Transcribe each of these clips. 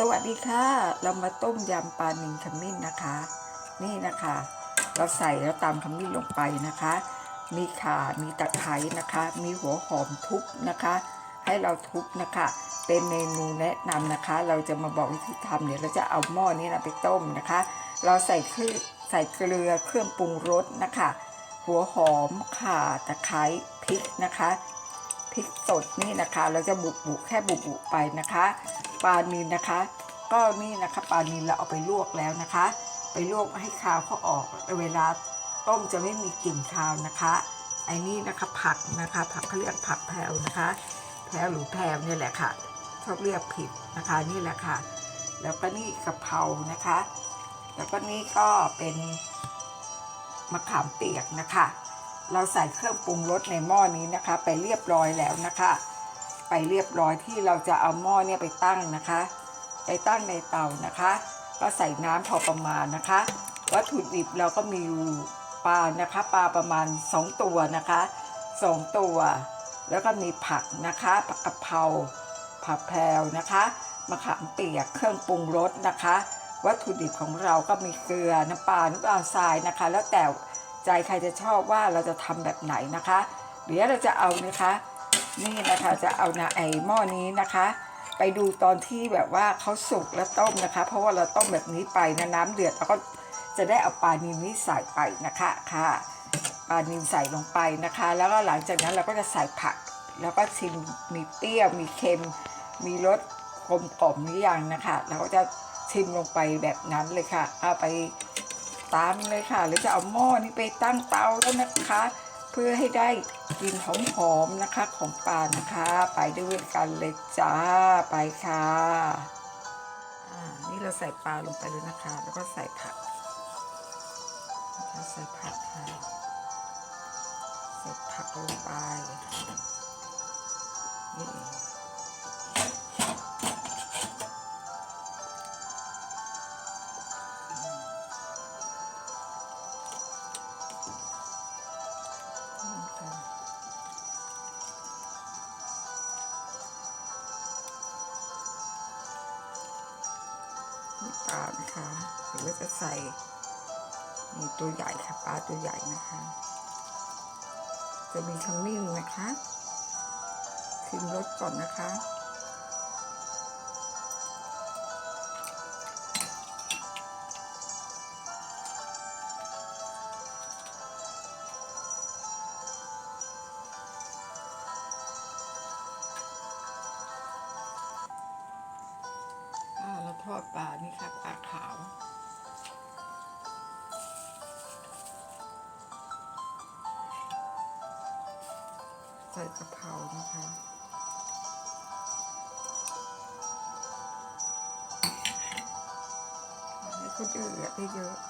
สวัสดีค่ะ เรามาต้มยำปลานิลขมิ้นนะคะ นี่นะคะ เราใส่แล้วตามขมิ้นลงไปนะคะ มีข่ามีตะไคร้นะคะ มีหัวหอมทุบนะคะ ให้เราทุบนะคะ เป็นเมนูแนะนำนะคะ เราจะมาบอกวิธีทำเนี่ยเราจะเอาหม้อนี้นะไปต้มนะคะ เราใส่คือใส่เกลือเครื่องปรุงรสนะคะ หัวหอมข่าตะไคร้พริกนะคะพริกสดนี่นะคะ เราจะบุกบุกแค่บุกบุกไปนะคะ ปลานิลนะคะ ก็นี่นะคะปลานิลเราเอาไปลวกแล้วนะคะ ไปลวกให้คาวเขาออกเวลาต้มจะไม่มีกลิ่นคาวนะคะไอ้นี่นะคะผักนะคะผักเขาเรียกผักแพรวนะคะแพรวหรือแพรวเนี่ยแหละค่ะชอบเรียกผิดนะคะนี่แหละค่ะ แล้วก็นี่กะเพรานะคะ แล้วก็นี่ก็เป็นมะขามเปียกนะคะ เราใส่เครื่องปรุงรสในหม้อนี้นะคะ ไปเรียบร้อยแล้วนะคะ ไปเรียบร้อยที่เราจะเอาหม้อเนี่ยไปตั้งนะคะ ไปตั้งในเตานะคะ ก็ใส่น้ำพอประมาณนะคะ วัตถุดิบเราก็มีอยู่ปลานะคะปลาประมาณ 2 ตัวนะคะ2ตัว แล้วก็มีผักนะคะผักกะเพราผักแพรวนะคะมะขามเปียกเครื่องปรุงรสนะคะ วัตถุดิบของเราก็มีเกลือน้ำปลาน้ำตาลทรายนะคะ แล้วแต่ใจใครจะชอบว่าเราจะทำแบบไหนนะคะเดี๋ยวเราจะเอานะคะ นี่นะคะจะเอานะไอหม้อนี้นะคะ ไปดูตอนที่แบบว่าเขาสุกแล้วต้มนะคะ เพราะว่าเราต้มแบบนี้ไปนะน้ำเดือดเราก็จะได้เอาปลานิลนี้ใส่ไปนะคะค่ะปลานิลใส่ลงไปนะคะ แล้วก็หลังจากนั้นเราก็จะใส่ผัก แล้วก็ชิมมีเปรี้ยวมีเค็ม มีรสกลมกล่อมหรือยังนะคะเราก็จะชิมลงไปแบบนั้นเลยค่ะ เอาไปตามเลยค่ะ หรือจะเอาหม้อนี้ไปตั้งเตาแล้วนะคะ เพื่อให้ได้ กลิ่นหอมๆนะคะของปลานะคะ ไปด้วยกันเลยจ้าไปค่ะอ่านี่เราใส่ปลาลงไปเลยนะคะ แล้วก็ใส่ผักใส่ผักค่ะใส่ผักลงไปนี่ นี่ค่ะนี่ปลานะคะหรือว่าจะใส่นี่ตัวใหญ่ค่ะปลาตัวใหญ่นะคะ จะมีขมิ้นนะคะชิมรสก่อนนะคะ อ่าเราทอดปลานี่ครับปลาขาวใส่กะเพรานะคะให้เขาเดือดได้เยอะ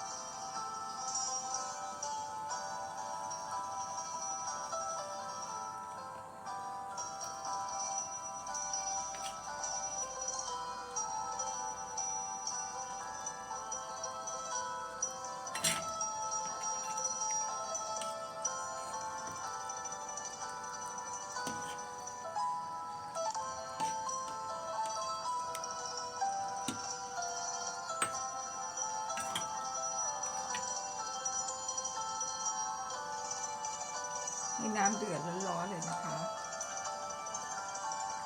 นี่น้ำเดือดร้อนๆเลยนะคะ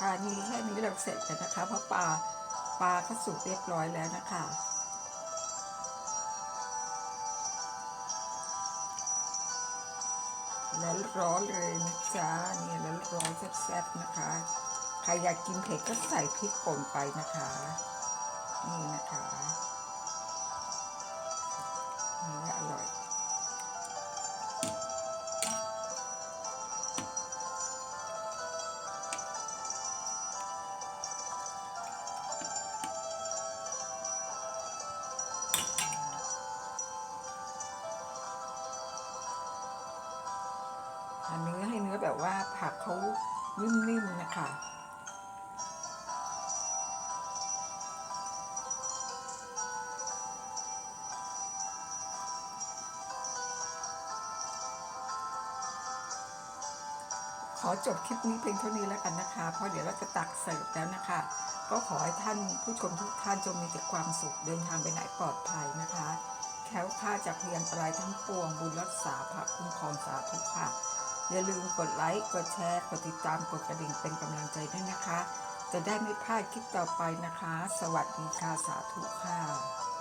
ค่ะนี่แค่นี้เราเสร็จแล้วนะคะเพราะปลาปลาเขาสุกเรียบร้อยแล้วนะคะร้อนๆเลยนะจ๊ะนี่ร้อนแซ่บๆนะคะใครอยากกินเผ็ดก็ใส่พริกป่นไปนะคะ นี่นะคะนี่อร่อย นิ่มๆนะคะ ขอจบคลิปนี้เพียงเท่านี้แล้วกันนะคะ เพราะเดี๋ยวเราจะตักเสิร์ฟแล้วนะคะ ก็ขอให้ท่านผู้ชมทุกท่านจงมีแต่ความสุขเดินทางไปไหนปลอดภัยนะคะแค้วค่าจากเพียนตรายทั้งปวงบุญรักษาพระคุ้มครองสาธุค่ะ อย่าลืมกดไลค์ กดแชร์ กดติดตาม กดกระดิ่งเป็นกำลังใจด้วยนะคะ จะได้ไม่พลาดคลิปต่อไปนะคะ สวัสดีค่ะ สาธุค่ะ